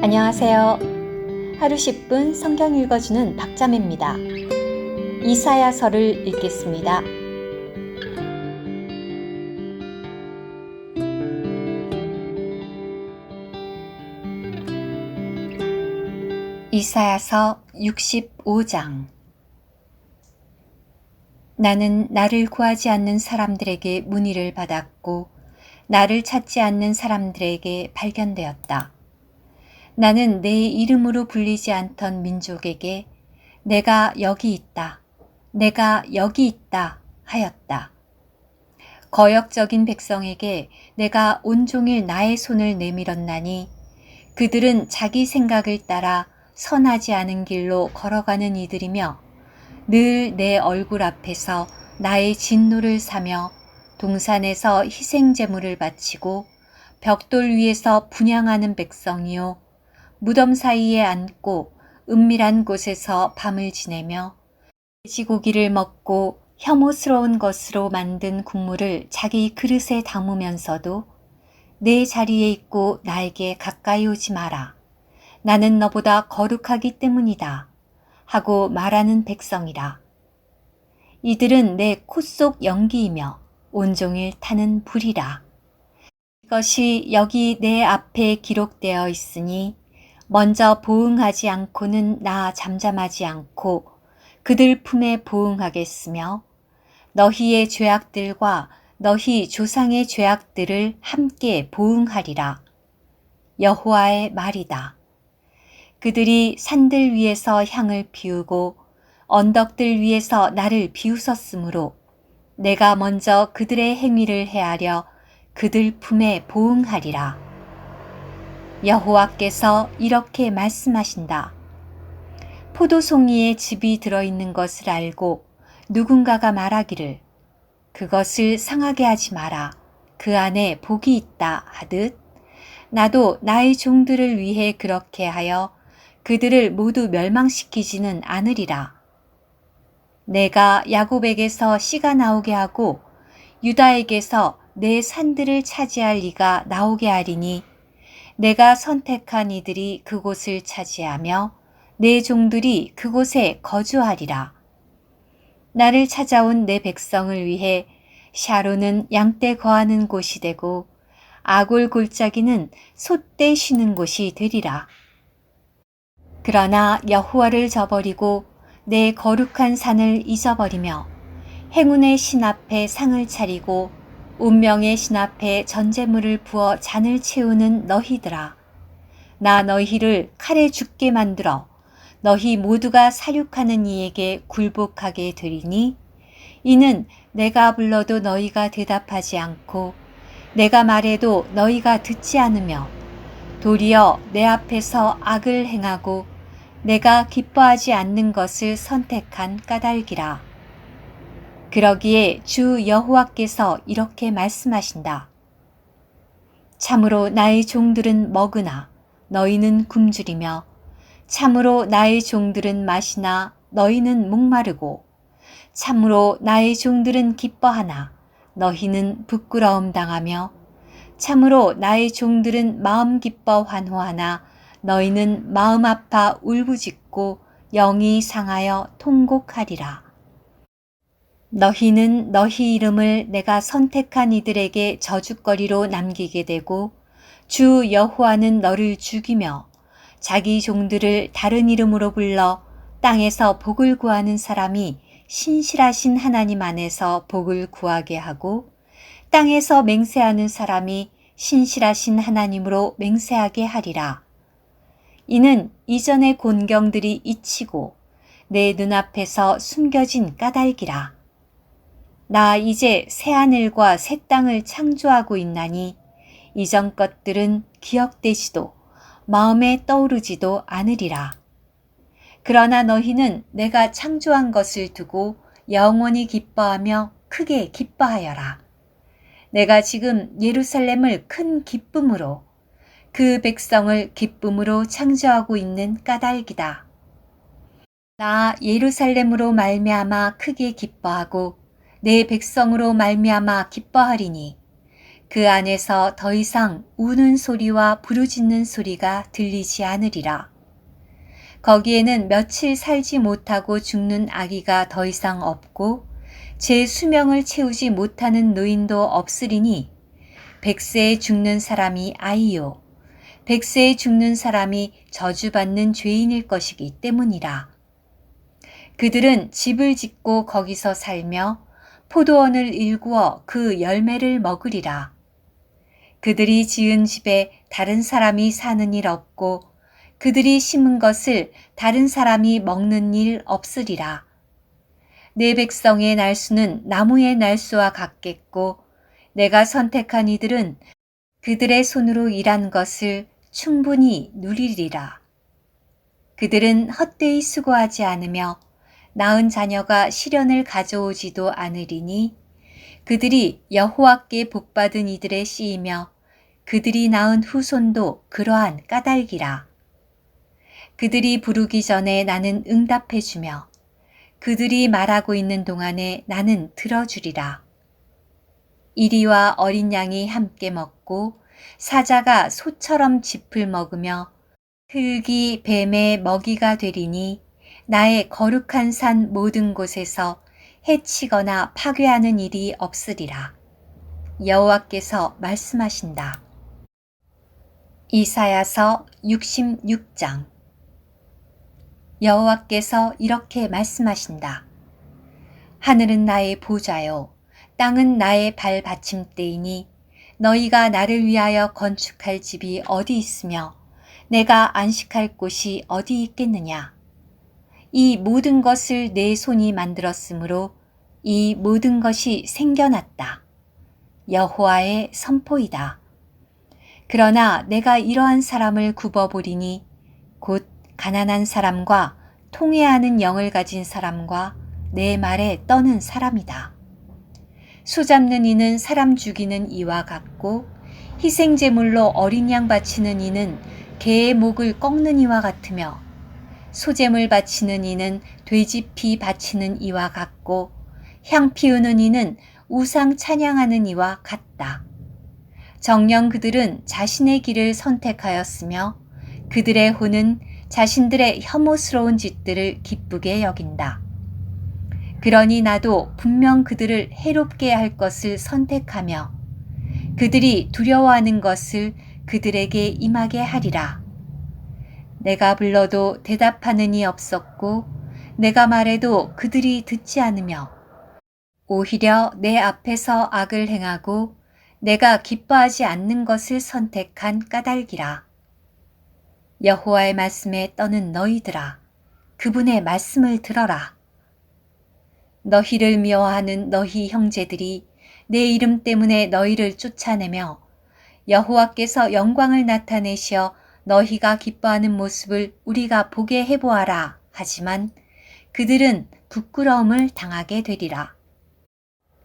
안녕하세요. 하루 10분 성경 읽어주는 박자매입니다. 이사야서를 읽겠습니다. 이사야서 65장 나는 나를 구하지 않는 사람들에게 문의를 받았고 나를 찾지 않는 사람들에게 발견되었다. 나는 내 이름으로 불리지 않던 민족에게 내가 여기 있다. 내가 여기 있다. 하였다. 거역적인 백성에게 내가 온종일 나의 손을 내밀었나니 그들은 자기 생각을 따라 선하지 않은 길로 걸어가는 이들이며 늘 내 얼굴 앞에서 나의 진노를 사며 동산에서 희생제물을 바치고 벽돌 위에서 분양하는 백성이요 무덤 사이에 앉고 은밀한 곳에서 밤을 지내며 돼지고기를 먹고 혐오스러운 것으로 만든 국물을 자기 그릇에 담으면서도 내 자리에 있고 나에게 가까이 오지 마라. 나는 너보다 거룩하기 때문이다. 하고 말하는 백성이라. 이들은 내 코 속 연기이며 온종일 타는 불이라. 이것이 여기 내 앞에 기록되어 있으니 먼저 보응하지 않고는 나 잠잠하지 않고 그들 품에 보응하겠으며 너희의 죄악들과 너희 조상의 죄악들을 함께 보응하리라. 여호와의 말이다. 그들이 산들 위에서 향을 피우고 언덕들 위에서 나를 비웃었으므로 내가 먼저 그들의 행위를 헤아려 그들 품에 보응하리라. 여호와께서 이렇게 말씀하신다. 포도송이에 즙이 들어있는 것을 알고 누군가가 말하기를 그것을 상하게 하지 마라. 그 안에 복이 있다 하듯 나도 나의 종들을 위해 그렇게 하여 그들을 모두 멸망시키지는 않으리라. 내가 야곱에게서 씨가 나오게 하고 유다에게서 내 산들을 차지할 리가 나오게 하리니 내가 선택한 이들이 그곳을 차지하며 내 종들이 그곳에 거주하리라. 나를 찾아온 내 백성을 위해 샤로는 양떼 거하는 곳이 되고 아골 골짜기는 솥대 쉬는 곳이 되리라. 그러나 여호와를 저버리고 내 거룩한 산을 잊어버리며 행운의 신 앞에 상을 차리고 운명의 신 앞에 전제물을 부어 잔을 채우는 너희들아. 나 너희를 칼에 죽게 만들어 너희 모두가 사륙하는 이에게 굴복하게 되리니 이는 내가 불러도 너희가 대답하지 않고 내가 말해도 너희가 듣지 않으며 도리어 내 앞에서 악을 행하고 내가 기뻐하지 않는 것을 선택한 까닭이라. 그러기에 주 여호와께서 이렇게 말씀하신다. 참으로 나의 종들은 먹으나 너희는 굶주리며 참으로 나의 종들은 마시나 너희는 목마르고 참으로 나의 종들은 기뻐하나 너희는 부끄러움 당하며 참으로 나의 종들은 마음 기뻐 환호하나 너희는 마음 아파 울부짖고 영이 상하여 통곡하리라. 너희는 너희 이름을 내가 선택한 이들에게 저주거리로 남기게 되고 주 여호와는 너를 죽이며 자기 종들을 다른 이름으로 불러 땅에서 복을 구하는 사람이 신실하신 하나님 안에서 복을 구하게 하고 땅에서 맹세하는 사람이 신실하신 하나님으로 맹세하게 하리라. 이는 이전의 곤경들이 잊히고 내 눈앞에서 숨겨진 까닭이라. 나 이제 새 하늘과 새 땅을 창조하고 있나니 이전 것들은 기억되지도 마음에 떠오르지도 않으리라. 그러나 너희는 내가 창조한 것을 두고 영원히 기뻐하며 크게 기뻐하여라. 내가 지금 예루살렘을 큰 기쁨으로 그 백성을 기쁨으로 창조하고 있는 까닭이다. 나 예루살렘으로 말미암아 크게 기뻐하고 내 백성으로 말미암아 기뻐하리니 그 안에서 더 이상 우는 소리와 부르짖는 소리가 들리지 않으리라. 거기에는 며칠 살지 못하고 죽는 아기가 더 이상 없고 제 수명을 채우지 못하는 노인도 없으리니 백세에 죽는 사람이 아이요 백세에 죽는 사람이 저주받는 죄인일 것이기 때문이라. 그들은 집을 짓고 거기서 살며 포도원을 일구어 그 열매를 먹으리라. 그들이 지은 집에 다른 사람이 사는 일 없고 그들이 심은 것을 다른 사람이 먹는 일 없으리라. 내 백성의 날수는 나무의 날수와 같겠고 내가 선택한 이들은 그들의 손으로 일한 것을 충분히 누리리라. 그들은 헛되이 수고하지 않으며 낳은 자녀가 시련을 가져오지도 않으리니 그들이 여호와께 복받은 이들의 씨이며 그들이 낳은 후손도 그러한 까닭이라. 그들이 부르기 전에 나는 응답해 주며 그들이 말하고 있는 동안에 나는 들어주리라. 이리와 어린 양이 함께 먹고 사자가 소처럼 짚을 먹으며 흙이 뱀의 먹이가 되리니 나의 거룩한 산 모든 곳에서 해치거나 파괴하는 일이 없으리라. 여호와께서 말씀하신다. 이사야서 66장 여호와께서 이렇게 말씀하신다. 하늘은 나의 보좌요 땅은 나의 발 받침대이니 너희가 나를 위하여 건축할 집이 어디 있으며 내가 안식할 곳이 어디 있겠느냐 이 모든 것을 내 손이 만들었으므로 이 모든 것이 생겨났다. 여호와의 선포이다. 그러나 내가 이러한 사람을 굽어보리니 곧 가난한 사람과 통해하는 영을 가진 사람과 내 말에 떠는 사람이다. 수잡는 이는 사람 죽이는 이와 같고 희생제물로 어린 양 바치는 이는 개의 목을 꺾는 이와 같으며 소재물 바치는 이는 돼지 피 바치는 이와 같고 향 피우는 이는 우상 찬양하는 이와 같다. 정령 그들은 자신의 길을 선택하였으며 그들의 혼은 자신들의 혐오스러운 짓들을 기쁘게 여긴다. 그러니 나도 분명 그들을 해롭게 할 것을 선택하며 그들이 두려워하는 것을 그들에게 임하게 하리라. 내가 불러도 대답하는 이 없었고 내가 말해도 그들이 듣지 않으며 오히려 내 앞에서 악을 행하고 내가 기뻐하지 않는 것을 선택한 까닭이라. 여호와의 말씀에 떠는 너희들아, 그분의 말씀을 들어라. 너희를 미워하는 너희 형제들이 내 이름 때문에 너희를 쫓아내며 여호와께서 영광을 나타내시어 너희가 기뻐하는 모습을 우리가 보게 해보아라. 하지만 그들은 부끄러움을 당하게 되리라.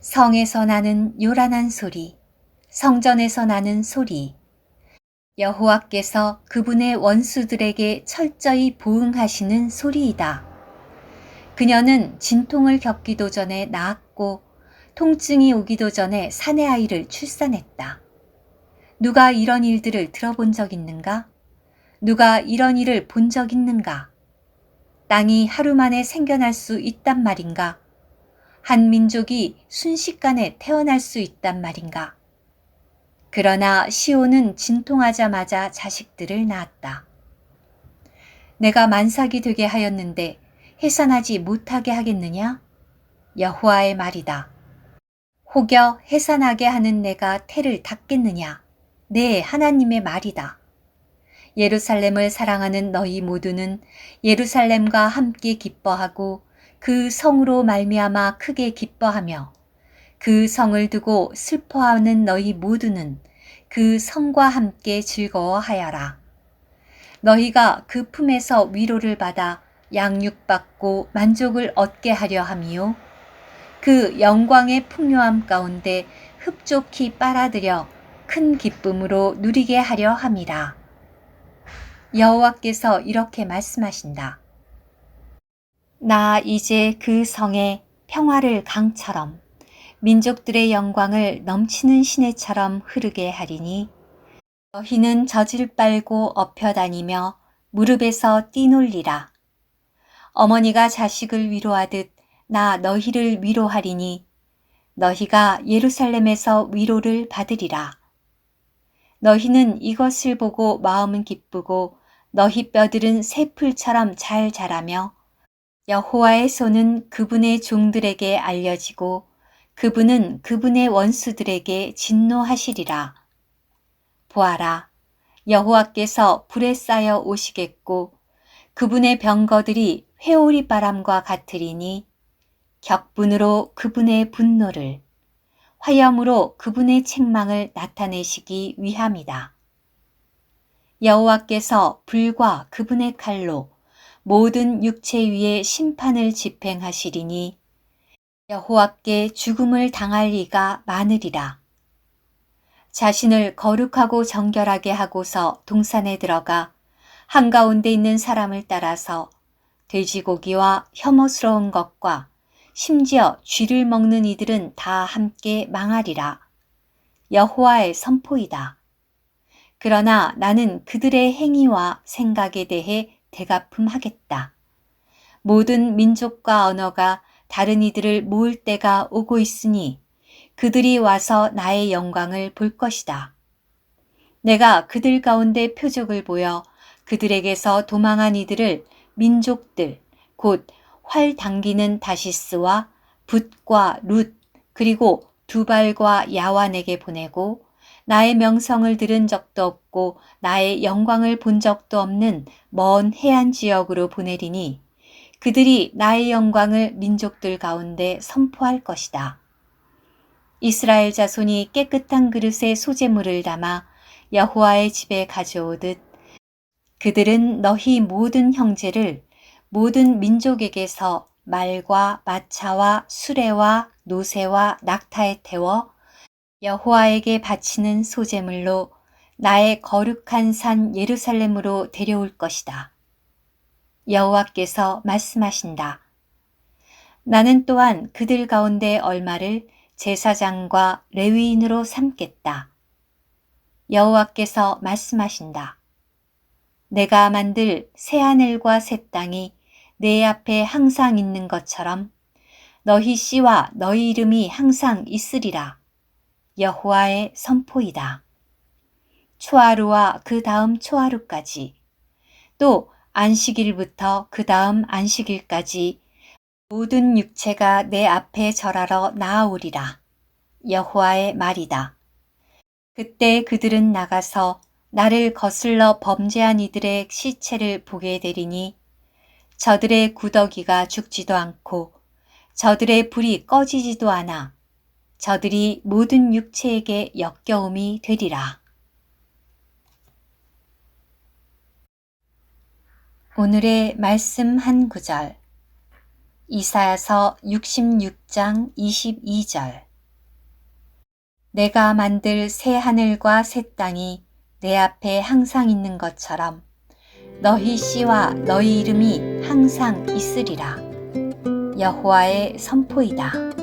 성에서 나는 요란한 소리, 성전에서 나는 소리. 여호와께서 그분의 원수들에게 철저히 보응하시는 소리이다. 그녀는 진통을 겪기도 전에 낳았고 통증이 오기도 전에 사내 아이를 출산했다. 누가 이런 일들을 들어본 적 있는가? 누가 이런 일을 본 적 있는가? 땅이 하루 만에 생겨날 수 있단 말인가? 한 민족이 순식간에 태어날 수 있단 말인가? 그러나 시온은 진통하자마자 자식들을 낳았다. 내가 만삭이 되게 하였는데 해산하지 못하게 하겠느냐? 여호와의 말이다. 혹여 해산하게 하는 내가 태를 닫겠느냐? 네, 하나님의 말이다. 예루살렘을 사랑하는 너희 모두는 예루살렘과 함께 기뻐하고 그 성으로 말미암아 크게 기뻐하며 그 성을 두고 슬퍼하는 너희 모두는 그 성과 함께 즐거워하여라. 너희가 그 품에서 위로를 받아 양육받고 만족을 얻게 하려 함이요. 그 영광의 풍요함 가운데 흡족히 빨아들여 큰 기쁨으로 누리게 하려 함이라. 여호와께서 이렇게 말씀하신다. 나 이제 그 성에 평화를 강처럼 민족들의 영광을 넘치는 시내처럼 흐르게 하리니 너희는 젖을 빨고 엎혀 다니며 무릎에서 뛰놀리라. 어머니가 자식을 위로하듯 나 너희를 위로하리니 너희가 예루살렘에서 위로를 받으리라. 너희는 이것을 보고 마음은 기쁘고 너희 뼈들은 새 풀처럼 잘 자라며 여호와의 손은 그분의 종들에게 알려지고 그분은 그분의 원수들에게 진노하시리라. 보아라, 여호와께서 불에 쌓여 오시겠고 그분의 병거들이 회오리 바람과 같으리니 격분으로 그분의 분노를 화염으로 그분의 책망을 나타내시기 위함이다. 여호와께서 불과 그분의 칼로 모든 육체 위에 심판을 집행하시리니 여호와께 죽음을 당할 리가 많으리라. 자신을 거룩하고 정결하게 하고서 동산에 들어가 한가운데 있는 사람을 따라서 돼지고기와 혐오스러운 것과 심지어 쥐를 먹는 이들은 다 함께 망하리라. 여호와의 선포이다. 그러나 나는 그들의 행위와 생각에 대해 대가품하겠다. 모든 민족과 언어가 다른 이들을 모을 때가 오고 있으니 그들이 와서 나의 영광을 볼 것이다. 내가 그들 가운데 표적을 보여 그들에게서 도망한 이들을 민족들, 곧 활 당기는 다시스와 붓과 룻, 그리고 두발과 야완에게 보내고 나의 명성을 들은 적도 없고 나의 영광을 본 적도 없는 먼 해안 지역으로 보내리니 그들이 나의 영광을 민족들 가운데 선포할 것이다. 이스라엘 자손이 깨끗한 그릇에 소재물을 담아 여호와의 집에 가져오듯 그들은 너희 모든 형제를 모든 민족에게서 말과 마차와 수레와 노새와 낙타에 태워 여호와에게 바치는 소재물로 나의 거룩한 산 예루살렘으로 데려올 것이다. 여호와께서 말씀하신다. 나는 또한 그들 가운데 얼마를 제사장과 레위인으로 삼겠다. 여호와께서 말씀하신다. 내가 만들 새 하늘과 새 땅이 내 앞에 항상 있는 것처럼 너희 씨와 너희 이름이 항상 있으리라. 여호와의 선포이다. 초하루와 그 다음 초하루까지 또 안식일부터 그 다음 안식일까지 모든 육체가 내 앞에 절하러 나아오리라. 여호와의 말이다. 그때 그들은 나가서 나를 거슬러 범죄한 이들의 시체를 보게 되리니 저들의 구더기가 죽지도 않고 저들의 불이 꺼지지도 않아 저들이 모든 육체에게 역겨움이 되리라. 오늘의 말씀 한 구절 이사야서 66장 22절 내가 만들 새 하늘과 새 땅이 내 앞에 항상 있는 것처럼 너희 씨와 너희 이름이 항상 있으리라. 여호와의 선포이다.